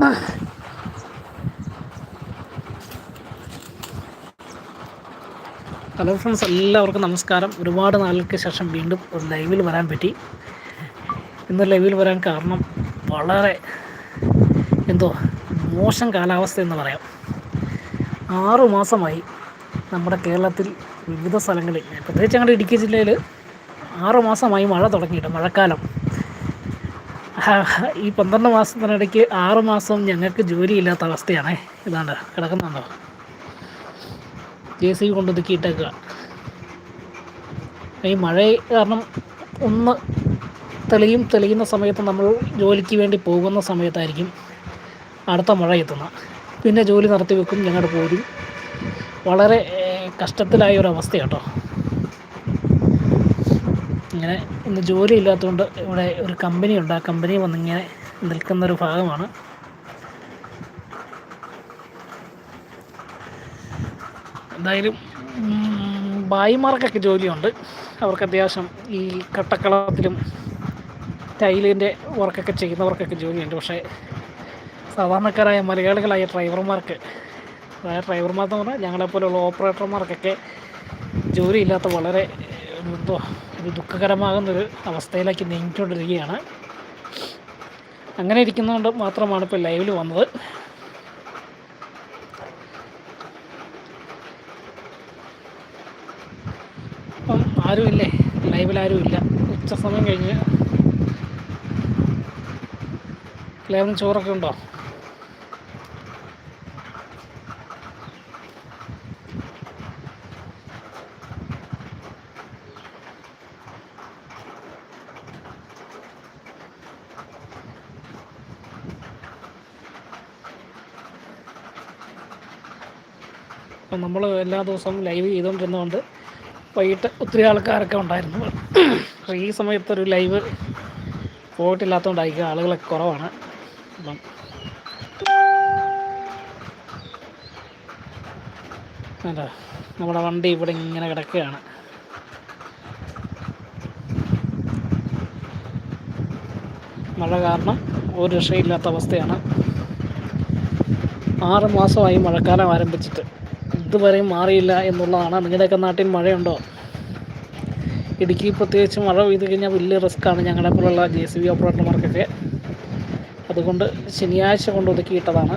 Hello friends എല്ലാവർക്കും നമസ്കാരം. ഒരുപാട് നാളുകൾക്ക് ശേഷം വീണ്ടും ഒരു ലൈവിൽ വരാൻ പറ്റി. ഇന്ന് ലൈവിൽ വരാൻ കാരണം വളരെ എന്തോ മോശം കാലാവസ്ഥ എന്ന് പറയാം. ആറു മാസമായി നമ്മുടെ കേരളത്തിൽ വിവിധ സ്ഥലങ്ങളിൽ പ്രത്യേകിച്ച് ഞങ്ങളുടെ ഇടുക്കി ജില്ലയിൽ ആറു മാസമായി മഴ തുടങ്ങിയിട്ട് മഴക്കാലം. ഈ പന്ത്രണ്ട് മാസത്തിനിടയ്ക്ക് ആറ് മാസം ഞങ്ങൾക്ക് ജോലിയില്ലാത്ത അവസ്ഥയാണ്. ഇതാണ്ട് കിടക്കുന്നുണ്ടോ? ജെ സി ബി കൊണ്ടൊതുക്കി ഒതുക്കിയിട്ടേക്കുക. ഈ മഴ കാരണം ഒന്ന് തെളിയും തെളിയുന്ന സമയത്ത് നമ്മൾ ജോലിക്ക് വേണ്ടി പോകുന്ന സമയത്തായിരിക്കും അടുത്ത മഴ എത്തുന്നത്. പിന്നെ ജോലി നടത്തി വെക്കും ഞങ്ങളുടെ പോരും. വളരെ കഷ്ടത്തിലായ ഒരു അവസ്ഥ കേട്ടോ ഇങ്ങനെ ഇന്ന് ജോലി ഇല്ലാത്തതുകൊണ്ട് ഇവിടെ ഒരു കമ്പനി ഉണ്ട് ആ കമ്പനി വന്നിങ്ങനെ നിൽക്കുന്ന ഒരു ഭാഗമാണ്. എന്തായാലും ഭായിമാർക്കൊക്കെ ജോലിയുണ്ട്. അവർക്ക് അത്യാവശ്യം ഈ കട്ടക്കളത്തിലും ടൈലിന്റെ വർക്കൊക്കെ ചെയ്യുന്നവർക്കൊക്കെ ജോലിയുണ്ട്. പക്ഷേ സാധാരണക്കാരായ മലയാളികളായ ഡ്രൈവർമാർക്ക് അതായത് ഡ്രൈവർമാർ എന്ന് പറഞ്ഞാൽ ഞങ്ങളെപ്പോലുള്ള ഓപ്പറേറ്റർമാർക്കൊക്കെ ജോലിയില്ലാത്ത വളരെ എന്തോ ഒരു ദുഃഖകരമാകുന്നൊരു അവസ്ഥയിലേക്ക് നീങ്ങിക്കൊണ്ടിരിക്കുകയാണ്. അങ്ങനെ ഇരിക്കുന്നതുകൊണ്ട് മാത്രമാണ് ഇപ്പോൾ ലൈവിൽ വന്നത്. അപ്പം ആരുമില്ലേ? ലൈവിൽ ആരുമില്ല ഉച്ച സമയം കഴിഞ്ഞ് എല്ലാവരും ചോറൊക്കെ ഉണ്ടോ? അപ്പം നമ്മൾ എല്ലാ ദിവസവും ലൈവ് ചെയ്തുകൊണ്ടിരുന്നതുകൊണ്ട് വൈകിട്ട് ഒത്തിരി ആൾക്കാരൊക്കെ ഉണ്ടായിരുന്നു. അപ്പോൾ ഈ സമയത്തൊരു ലൈവ് പോയിട്ടില്ലാത്തതുകൊണ്ടായിരിക്കും ആളുകളൊക്കെ കുറവാണ്. അപ്പം അല്ല നമ്മുടെ വണ്ടി ഇവിടെ ഇങ്ങനെ കിടക്കുകയാണ്. മഴ കാരണം ഒരു രക്ഷയില്ലാത്ത അവസ്ഥയാണ്. ആറ് മാസമായി മഴക്കാലം ആരംഭിച്ചിട്ട്. ഇതുവരെയും മാറിയില്ല എന്നുള്ളതാണ്. നിങ്ങളുടെയൊക്കെ നാട്ടിൽ മഴയുണ്ടോ? ഇടുക്കി പ്രത്യേകിച്ച് മഴ പെയ്ത് കഴിഞ്ഞാൽ വലിയ റിസ്ക്കാണ് ഞങ്ങളെപ്പോലുള്ള ജെ സി ബി ഓപ്പറേറ്റർമാർക്കൊക്കെ അതുകൊണ്ട് ശനിയാഴ്ച കൊണ്ട് ഒതുക്കിയിട്ടതാണ്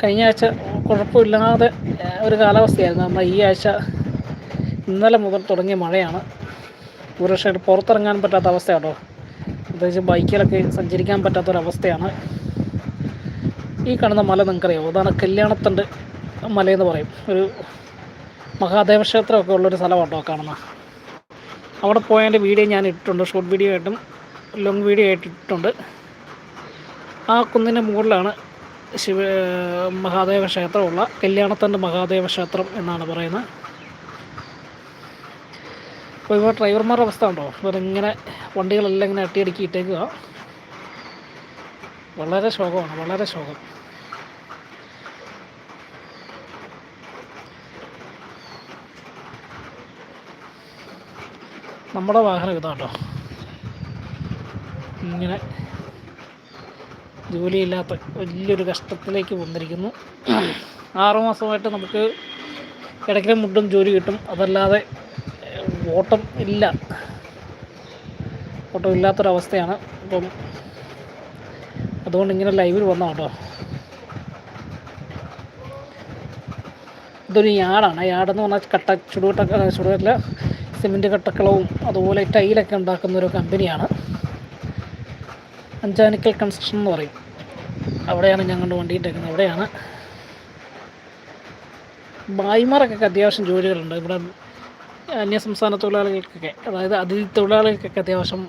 കഴിഞ്ഞ ആഴ്ച കുഴപ്പമില്ലാതെ ഒരു കാലാവസ്ഥയായിരുന്നു. എന്നാൽ ഈ ആഴ്ച ഇന്നലെ മുതൽ തുടങ്ങിയ മഴയാണ്. ഒരു പക്ഷേ പുറത്തിറങ്ങാൻ പറ്റാത്ത അവസ്ഥ കേട്ടോ പ്രത്യേകിച്ച് ബൈക്കിലൊക്കെ സഞ്ചരിക്കാൻ പറ്റാത്തൊരവസ്ഥയാണ് ഈ കാണുന്ന മല നിങ്ങൾക്കറിയാമോ അതാണ് കല്യാണത്തണ്ട്. മലയെന്ന് പറയും. ഒരു മഹാദേവ ക്ഷേത്രമൊക്കെ ഉള്ളൊരു സ്ഥലമാണ് കേട്ടോ കാണുന്നത് അവിടെ പോയതിന്റെ വീഡിയോ ഞാൻ ഇട്ടിട്ടുണ്ട്. ഷോർട്ട് വീഡിയോ ആയിട്ടും ലോങ് വീഡിയോ ആയിട്ട് ഇട്ടിട്ടുണ്ട് ആ കുന്നിന്റെ മുകളിലാണ് ശിവ മഹാദേവ ക്ഷേത്രമുള്ള കല്യാണത്തണ്ട് മഹാദേവ ക്ഷേത്രം എന്നാണ് പറയുന്നത്. അപ്പോൾ ഇപ്പോൾ ഡ്രൈവർമാരുടെ അവസ്ഥ ഉണ്ടോ? ഇവരിങ്ങനെ വണ്ടികളെല്ലാം ഇങ്ങനെ അട്ടിയടുക്കി ഇട്ടേക്കുക വളരെ ശോകമാണ്. വളരെ ശോകം. നമ്മുടെ വാഹനം ഇതാട്ടോ ഇങ്ങനെ ജോലിയില്ലാത്ത വലിയൊരു കഷ്ടത്തിലേക്ക് വന്നിരിക്കുന്നു. ആറുമാസമായിട്ട് നമുക്ക് ഇടയ്ക്കിലും മുട്ടും ജോലി കിട്ടും. അതല്ലാതെ ഓട്ടം ഇല്ല. ഓട്ടം ഇല്ലാത്തൊരവസ്ഥയാണ്. അപ്പം അതുകൊണ്ട് ഇങ്ങനെ ലൈവിൽ വന്ന കേട്ടോ. ഇതൊരു യാടാണ്. യാടെന്ന് പറഞ്ഞാൽ കട്ട ചുടുകട്ട ചുടുകട്ടില്ല സിമെന്റ് കട്ടക്കളവും അതുപോലെ ടൈലൊക്കെ ഉണ്ടാക്കുന്ന ഒരു കമ്പനിയാണ്. അഞ്ചാനിക്കൽ കൺസ്ട്രക്ഷൻ എന്ന് പറയും. അവിടെയാണ് ഞങ്ങളുടെ വണ്ടി ഇട്ടേക്കുന്നത്. അവിടെയാണ് ഭായിമാർക്കൊക്കെ അത്യാവശ്യം ജോലികളുണ്ട്. ഇവിടെ അന്യസംസ്ഥാന തൊഴിലാളികൾക്കൊക്കെ അതായത് അതിഥി തൊഴിലാളികൾക്കൊക്കെ അത്യാവശ്യം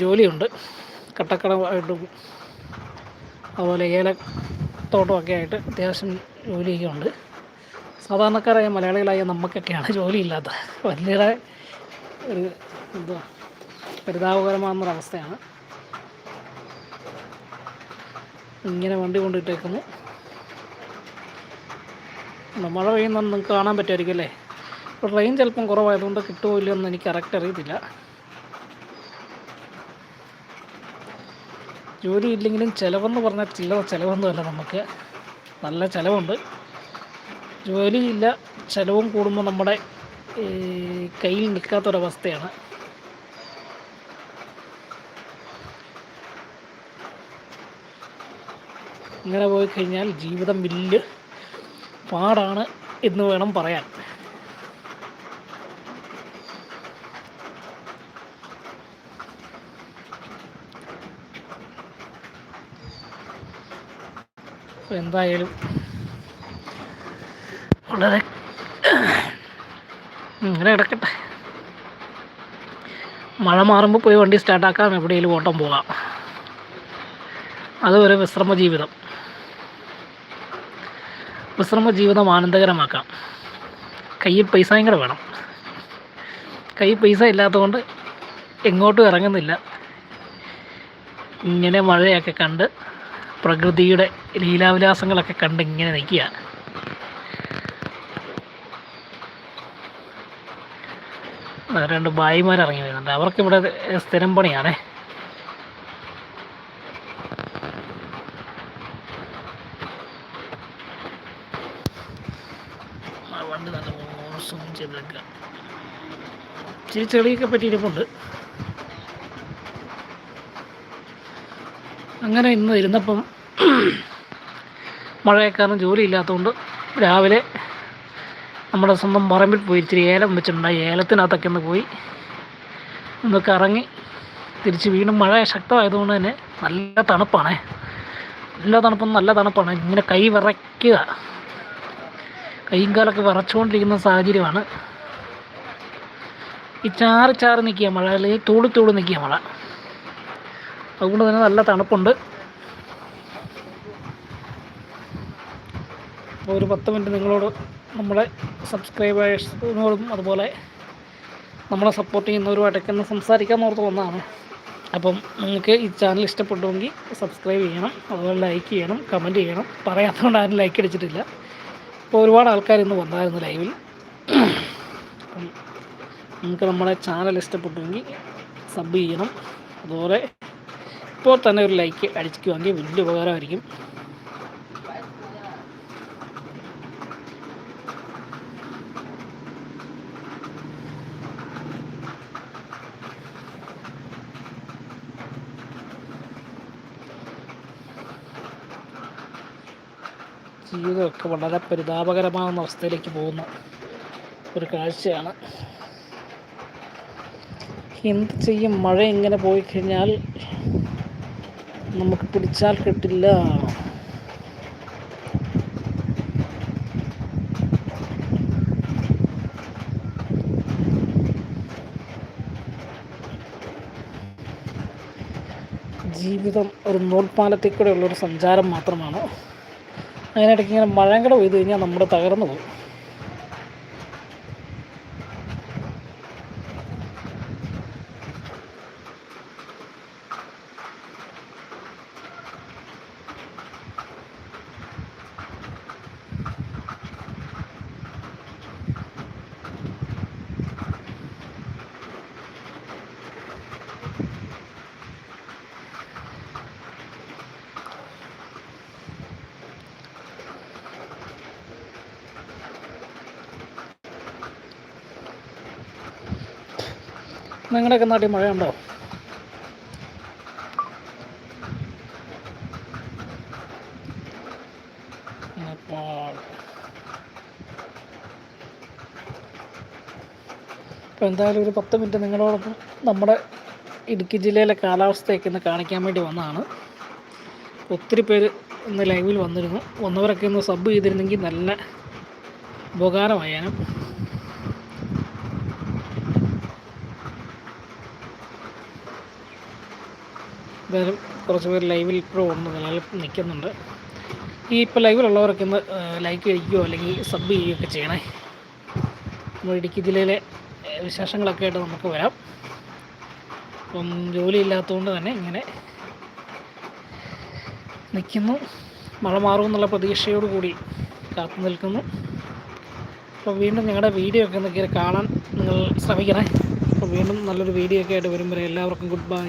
ജോലിയുണ്ട്. കട്ടക്കടമായിട്ടും അതുപോലെ ഏലത്തോട്ടമൊക്കെ ആയിട്ട് അത്യാവശ്യം ജോലിയൊക്കെ ഉണ്ട്. സാധാരണക്കാരായ മലയാളികളായ നമുക്കൊക്കെയാണ് ജോലിയില്ലാത്ത. വലിയ ഒരു എന്തുവാ പരിതാപകരമാകുന്നൊരവസ്ഥയാണ്. ഇങ്ങനെ വണ്ടി കൊണ്ടിട്ടേക്കുന്നു. മഴ പെയ്യുന്ന നിങ്ങൾക്ക് കാണാൻ പറ്റുമായിരിക്കും അല്ലേ? ഇപ്പോൾ ട്രെയിൻ ചിലപ്പം കുറവായതുകൊണ്ട് കിട്ടുമോ ഇല്ലയോ എന്ന് എനിക്ക് കറക്റ്റ് അറിയത്തില്ല. ജോലി ഇല്ലെങ്കിലും ചിലവെന്ന് പറഞ്ഞാൽ ചില ചിലവൊന്നുമല്ല നമുക്ക്. നല്ല ചിലവുണ്ട്. ജോലിയില്ല ചിലവും കൂടുമ്പോൾ നമ്മുടെ കയ്യിൽ നിൽക്കാത്തൊരവസ്ഥയാണ്. ഇങ്ങനെ പോയി കഴിഞ്ഞാൽ ജീവിതം വലിയ പാടാണ് എന്ന് വേണം പറയാൻ. എന്തായാലും വളരെ ഇങ്ങനെ കിടക്കട്ടെ. മഴ മാറുമ്പോൾ പോയി വണ്ടി സ്റ്റാർട്ടാക്കാം എവിടെയെങ്കിലും ഓട്ടം പോകാം. അതുവരെ വിശ്രമ ജീവിതം. വിശ്രമ ജീവിതം ആനന്ദകരമാക്കാം. കയ്യിൽ പൈസയും കൂടെ വേണം. കയ്യിൽ പൈസ ഇല്ലാത്തതുകൊണ്ട് എങ്ങോട്ടും ഇറങ്ങുന്നില്ല. ഇങ്ങനെ മഴയൊക്കെ കണ്ട് പ്രകൃതിയുടെ ലീലാവിലാസങ്ങളൊക്കെ കണ്ട് ഇങ്ങനെ നിൽക്കുക രണ്ട് ഭായിമാർ ഇറങ്ങി വരുന്നുണ്ട്. അവർക്ക് ഇവിടെ സ്ഥിരം പണിയാണേ. വണ്ടി നല്ല മോശം ചെയ്തെടുക്കുക ഇച്ചിരി ചെളിയൊക്കെ പറ്റിയിരിപ്പുണ്ട്. അങ്ങനെ ഇന്ന് ഇരുന്നപ്പം മഴയെക്കാരണം ജോലി ഇല്ലാത്തതുകൊണ്ട് രാവിലെ നമ്മുടെ സ്വന്തം പറമ്പിൽ പോയി ഇച്ചിരി ഏലം വെച്ചിട്ടുണ്ടായി ഏലത്തിനകത്തൊക്കെ ഒന്ന് പോയി ഒന്ന് കറങ്ങി തിരിച്ച് വീണ്ടും മഴ ശക്തമായതുകൊണ്ട് തന്നെ നല്ല തണുപ്പാണേ. നല്ല തണുപ്പും നല്ല തണുപ്പാണ്. ഇങ്ങനെ കൈ വിറയ്ക്കുക. കൈയും കാലൊക്കെ വിറച്ചുകൊണ്ടിരിക്കുന്ന സാഹചര്യമാണ്. ഈ ചാറ് ചാറ് നിൽക്കുക മഴ അല്ലെങ്കിൽ തൂളി തൂളി നിൽക്കുക മഴ. അതുകൊണ്ട് തന്നെ നല്ല തണുപ്പുണ്ട്. ഒരു പത്ത് മിനിറ്റ് നിങ്ങളോട് നമ്മുടെ സബ്സ്ക്രൈബേഴ്സിനോടും അതുപോലെ നമ്മളെ സപ്പോർട്ട് ചെയ്യുന്നവരുമായിട്ടൊക്കെ ഒന്ന് സംസാരിക്കാൻ ഓർത്ത് വന്നതാണ്. അപ്പം നിങ്ങൾക്ക് ഈ ചാനൽ ഇഷ്ടപ്പെട്ടുവെങ്കിൽ സബ്സ്ക്രൈബ് ചെയ്യണം അതുപോലെ ലൈക്ക് ചെയ്യണം കമന്റ് ചെയ്യണം. പറയാത്തതുകൊണ്ട് ആരും ലൈക്ക് അടിച്ചിട്ടില്ല. അപ്പോൾ ഒരുപാട് ആൾക്കാർ ഇന്ന് വന്നായിരുന്നു ലൈവിൽ അപ്പം നിങ്ങൾക്ക് നമ്മളെ ചാനൽ ഇഷ്ടപ്പെട്ടുവെങ്കിൽ സബ് ചെയ്യണം. അതുപോലെ ഇപ്പോൾ തന്നെ ഒരു ലൈക്ക് അടിച്ചിക്കുവാണെങ്കിൽ വലിയ ഉപകാരമായിരിക്കും. ജീവിതമൊക്കെ വളരെ പരിതാപകരമാകുന്ന അവസ്ഥയിലേക്ക് പോകുന്ന ഒരു കാഴ്ചയാണ്. എന്ത് ചെയ്യും? മഴ ഇങ്ങനെ പോയി കഴിഞ്ഞാൽ നമുക്ക് പിടിച്ചാൽ കിട്ടില്ല. ജീവിതം ഒരു നൂൽപ്പാലത്തിൽ കൂടെ ഉള്ളൊരു സഞ്ചാരം മാത്രമാണ്. അതിനിടയ്ക്ക് ഇങ്ങനെ മഴയും കൂടെ പെയ്ത് കഴിഞ്ഞാൽ നമ്മൾ തകർന്നു പോകും. നിങ്ങളുടെയൊക്കെ നാട്ടിൽ മഴയുണ്ടോ? അപ്പോൾ എന്തായാലും ഒരു പത്ത് മിനിറ്റ് നിങ്ങളോടൊപ്പം നമ്മുടെ ഇടുക്കി ജില്ലയിലെ കാലാവസ്ഥയൊക്കെ ഒന്ന് കാണിക്കാൻ വേണ്ടി വന്നതാണ്. ഒത്തിരി പേര് ഇന്ന് ലൈവിൽ വന്നിരുന്നു. വന്നവരൊക്കെ ഒന്ന് സബ് ചെയ്തിരുന്നെങ്കിൽ നല്ല ഉപകാരമായാനും. എന്തായാലും കുറച്ച് പേര് ലൈവിൽ ഇപ്പോഴും ഉണ്ട് നിലനിൽപ്പ് നിൽക്കുന്നുണ്ട്. ഈ ഇപ്പോൾ ലൈവിലുള്ളവരൊക്കെ ഒന്ന് ലൈക്ക് കഴിക്കുകയോ അല്ലെങ്കിൽ സബ് ചെയ്യുകയൊക്കെ ചെയ്യണേ. നമ്മൾ ഇടുക്കി ജില്ലയിലെ വിശേഷങ്ങളൊക്കെ ആയിട്ട് നമുക്ക് വരാം. അപ്പം ജോലി ഇല്ലാത്തതുകൊണ്ട് തന്നെ ഇങ്ങനെ നിൽക്കുന്നു. മഴ മാറുമെന്നുള്ള പ്രതീക്ഷയോടുകൂടി കാത്തു നിൽക്കുന്നു. അപ്പോൾ വീണ്ടും ഞങ്ങളുടെ വീഡിയോ ഒക്കെ ഒന്ന് കാണാൻ നിങ്ങൾ ശ്രമിക്കണേ. അപ്പോൾ വീണ്ടും നല്ലൊരു വീഡിയോ ഒക്കെ ആയിട്ട് വരുമ്പോൾ എല്ലാവർക്കും ഗുഡ് ബൈ